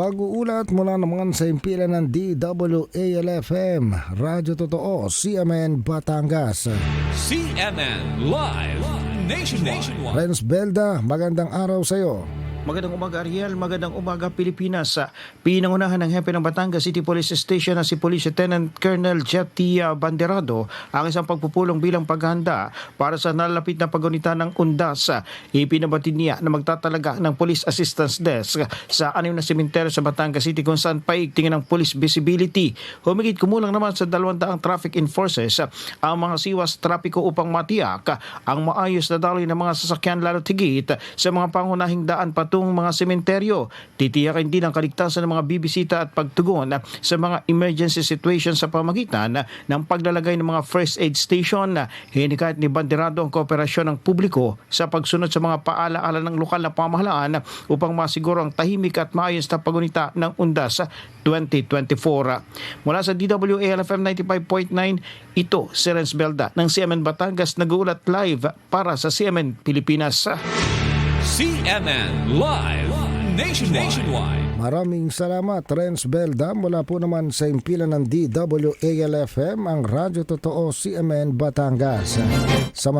Pag-uulat mula naman sa impilan ng DWALFM, Radyo Totoo, CMN Batangas. CNN Live Nationwide. Renz Belda, magandang araw sa iyo. Magandang umaga Ariel, magandang umaga Pilipinas. Pinangunahan ng hepe ng Batangas City Police Station na si Police Lieutenant Colonel Jetty uh, Banderado ang isang pagpupulong bilang paghahanda para sa nalapit na pagunita ng undas. Ipinabatid niya na magtatalaga ng Police Assistance Desk sa anim na sementeryo sa Batangas City kung saan paigtingin ng police visibility. Humigit kumulang naman sa 200 traffic enforcers ang mga siwas trapiko upang matiyak ang maayos na daloy ng mga sasakyan lalo tigit sa mga pangunahing daan patungong mga sementeryo. Titiyakin din ang kaligtasan ng mga bibisita at pagtugon sa mga emergency situation sa pamagitan ng paglalagay ng mga first aid station. Hinikayat ni Banderado ang kooperasyon ng publiko sa pagsunod sa mga paalaala ng lokal na pamahalaan upang masiguro ang tahimik at maayos na pagunita ng undas 2024. Mula sa DWALFM 95.9, ito si Renz Belda ng CMN Batangas nag-uulat live para sa CMN Pilipinas. CNN Live Nationwide. Maraming salamat, Renz Belda. Mula po naman sa impilan ng DWALFM, ang Radyo Totoo, CMN Batangas. Saman